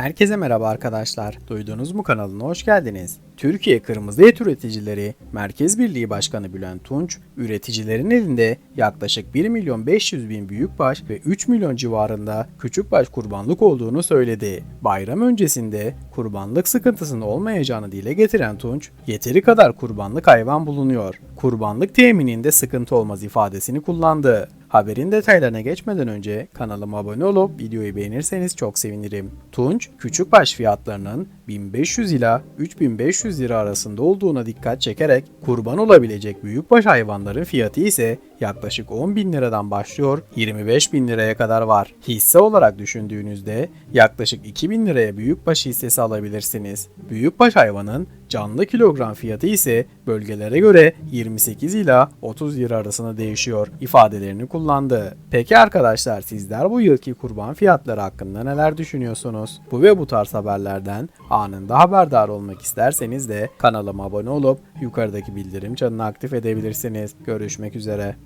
Herkese merhaba arkadaşlar. Duydunuz mu kanalına hoş geldiniz. Türkiye Kırmızı Et Üreticileri Merkez Birliği Başkanı Bülent Tunç, üreticilerin elinde yaklaşık 1 milyon 500 bin büyükbaş ve 3 milyon civarında küçükbaş kurbanlık olduğunu söyledi. Bayram öncesinde kurbanlık sıkıntısının olmayacağını dile getiren Tunç, yeteri kadar kurbanlık hayvan bulunuyor. Kurbanlık temininde sıkıntı olmaz ifadesini kullandı. Haberin detaylarına geçmeden önce kanalıma abone olup videoyu beğenirseniz çok sevinirim. Tunç, küçükbaş fiyatlarının 1500 ila 3500 lira arasında olduğuna dikkat çekerek kurban olabilecek büyükbaş hayvanların fiyatı ise yaklaşık 10 bin liradan başlıyor 25 bin liraya kadar var. Hisse olarak düşündüğünüzde yaklaşık 2000 liraya büyükbaş hissesi alabilirsiniz. Büyükbaş hayvanın canlı kilogram fiyatı ise bölgelere göre 28 ila 30 lira arasında değişiyor ifadelerini kullandı. Peki arkadaşlar sizler bu yılki kurban fiyatları hakkında neler düşünüyorsunuz? Bu ve bu tarz haberlerden anında haberdar olmak isterseniz de kanalıma abone olup yukarıdaki bildirim çanını aktif edebilirsiniz. Görüşmek üzere.